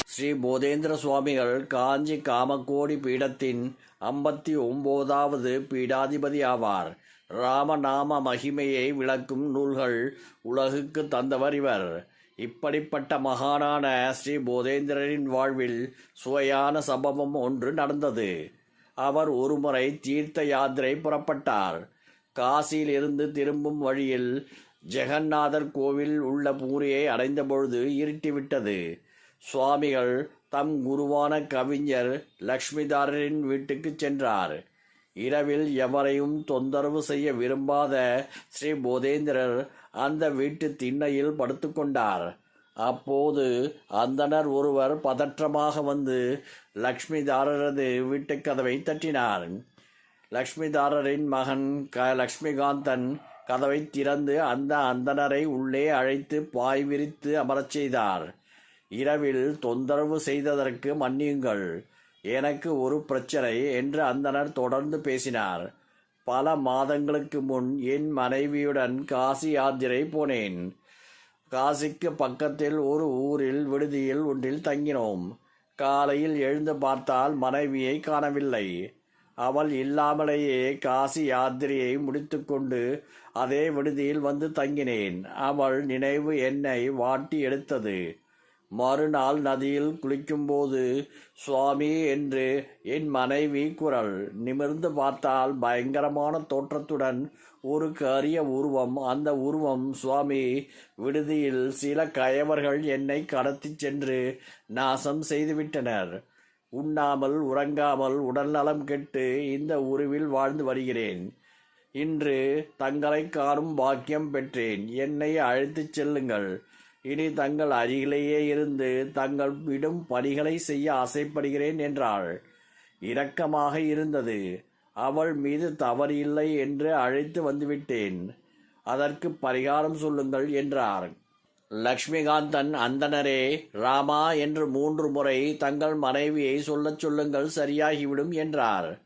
ஸ்ரீ போதேந்திர சுவாமிகள் காஞ்சி காமக்கோடி பீடத்தின் ஐம்பத்தி ஒன்பதாவது பீடாதிபதி ஆவார். ராமநாம மகிமையை விளக்கும் நூல்கள் உலகுக்கு தந்தவர் இவர். இப்படிப்பட்ட மகானான ஸ்ரீ போதேந்திரரின் வாழ்வில் சுவையான சம்பவம் ஒன்று நடந்தது. அவர் ஒருமுறை தீர்த்த யாத்திரை புறப்பட்டார். காசியில் இருந்து திரும்பும் வழியில் ஜெகநாதர் கோவில் உள்ள பூரியை அடைந்தபொழுது இருட்டிவிட்டது. சுவாமிகள் தம் குருவான கவிஞர் லக்ஷ்மிதாரரின் வீட்டுக்கு சென்றார். இரவில் எவரையும் தொந்தரவு செய்ய விரும்பாத ஸ்ரீ போதேந்திரர் அந்த வீட்டு திண்ணையில் படுத்துக்கொண்டார் அப்போது அந்தணர் ஒருவர் பதற்றமாக வந்து லக்ஷ்மிதாரரது வீட்டுக் கதவை தட்டினார். லக்ஷ்மிதாரரின் மகன் க லக்ஷ்மிகாந்தன் கதவை திறந்து அந்த அந்தணரை உள்ளே அழைத்து பாய் விரித்து அமரச் செய்தார். இரவில் தொந்தரவு செய்ததற்கு மன்னியுங்கள். எனக்கு ஒரு பிரச்சனை என்று அந்தணர் தொடர்ந்து பேசினார். பல மாதங்களுக்கு முன் என் மனைவியுடன் காசி யாத்திரை போனேன். காசிக்கு பக்கத்தில் ஒரு ஊரில் விடுதியில் ஒன்றில் தங்கினோம். காலையில் எழுந்து பார்த்தால் மனைவியை காணவில்லை. அவள் இல்லாமலேயே காசி யாத்திரையை முடித்துக்கொண்டு அதே விடுதியில் வந்து தங்கினேன். அவள் நினைவு என்னை வாட்டி எடுத்தது. மறுநாள் நதியில் குளிக்கும்போது சுவாமி என்று என் மனைவி குரல் நிமிர்ந்து பார்த்தால் பயங்கரமான தோற்றத்துடன் ஒரு கரிய உருவம். அந்த உருவம் சுவாமி விடுதியில் சில கயவர்கள் என்னை கடத்திச் சென்று நாசம் செய்துவிட்டனர். உண்ணாமல் உறங்காமல் உடல்நலம் கெட்டு இந்த உருவில் வாழ்ந்து வருகிறேன். இன்று தங்களை காணும் பாக்கியம் பெற்றேன். என்னை அழைத்துச் செல்லுங்கள். இனி தங்கள் அருகிலேயே இருந்து தங்கள் விடும் பணிகளை செய்ய ஆசைப்படுகிறேன் என்றாள். இரக்கமாக இருந்தது. அவள் மீது தவறு இல்லை என்று அழைத்து வந்துவிட்டேன். அதற்கு பரிகாரம் சொல்லுங்கள் என்றார். லக்ஷ்மிகாந்தன் அந்தனரே ராமா என்று மூன்று முறை தங்கள் மனைவியை சொல்லச் சொல்லுங்கள் சரியாகிவிடும் என்றார்.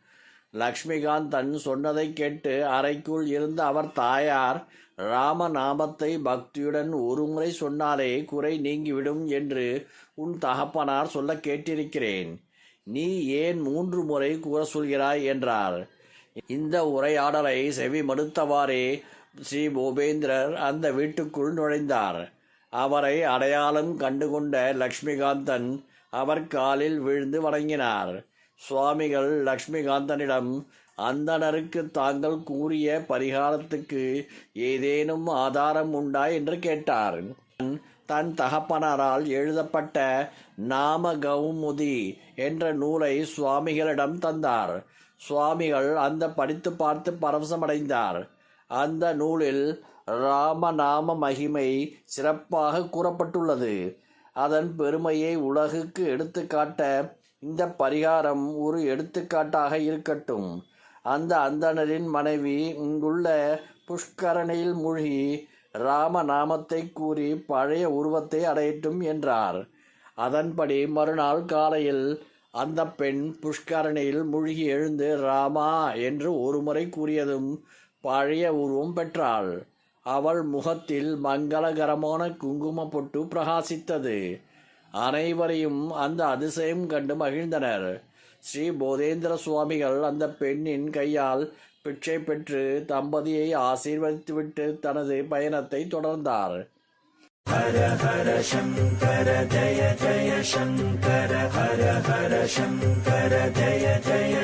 லக்ஷ்மிகாந்தன் சொன்னதை கேட்டு அறைக்குள் இருந்த அவர் தாயார் ராம நாமத்தை பக்தியுடன் ஒருமுறை சொன்னாலே குறை நீங்கிவிடும் என்று உன் தகப்பனார் சொல்ல கேட்டிருக்கிறேன். நீ ஏன் மூன்று முறை கூற சொல்கிறாய் என்றார். இந்த உரையாடலை செவி மடுத்தவாறே ஸ்ரீ பூபேந்திரர் அந்த வீட்டுக்குள் நுழைந்தார். அவரை அடையாளம் கண்டுகொண்ட லக்ஷ்மிகாந்தன் அவர் காலில் விழுந்து வணங்கினார். சுவாமிகள் லக்ஷ்மிகாந்தனிடம் அந்தனருக்கு தாங்கள் கூறிய பரிகாரத்துக்கு ஏதேனும் ஆதாரம் உண்டா? என்று கேட்டார். தன் தகப்பனாரால் எழுதப்பட்ட நாம கௌமுதி என்ற நூலை சுவாமிகளிடம் தந்தார். சுவாமிகள் அந்த படித்து பார்த்து பரவசமடைந்தார். அந்த நூலில் ராமநாம மகிமை சிறப்பாக கூறப்பட்டுள்ளது. அதன் பெருமையை உலகுக்கு எடுத்துக்காட்ட இந்த பரிகாரம் ஒரு எடுத்துக்காட்டாக இருக்கட்டும். அந்த அந்தணரின் மனைவி இங்குள்ள புஷ்கரணியில் மூழ்கி ராமநாமத்தை கூறி பழைய உருவத்தை அடையட்டும் என்றார். அதன்படி மறுநாள் காலையில் அந்த பெண் புஷ்கரணியில் மூழ்கி எழுந்து ராமா என்று ஒருமுறை கூறியதும் பழைய உருவம் பெற்றாள். அவள் முகத்தில் மங்களகரமான குங்கும பொட்டு பிரகாசித்தது. அனைவரையும் அந்த அதிசயம் கண்டு மகிழ்ந்தனர். ஸ்ரீ போதேந்திர சுவாமிகள் அந்த பெண்ணின் கையால் பிச்சை பெற்று தம்பதியை ஆசீர்வதித்துவிட்டு தனது பயணத்தை தொடர்ந்தார். ஹர ஹர சங்கர ஜய ஜய சங்கர ஹர ஹர சங்கர ஜய ஜய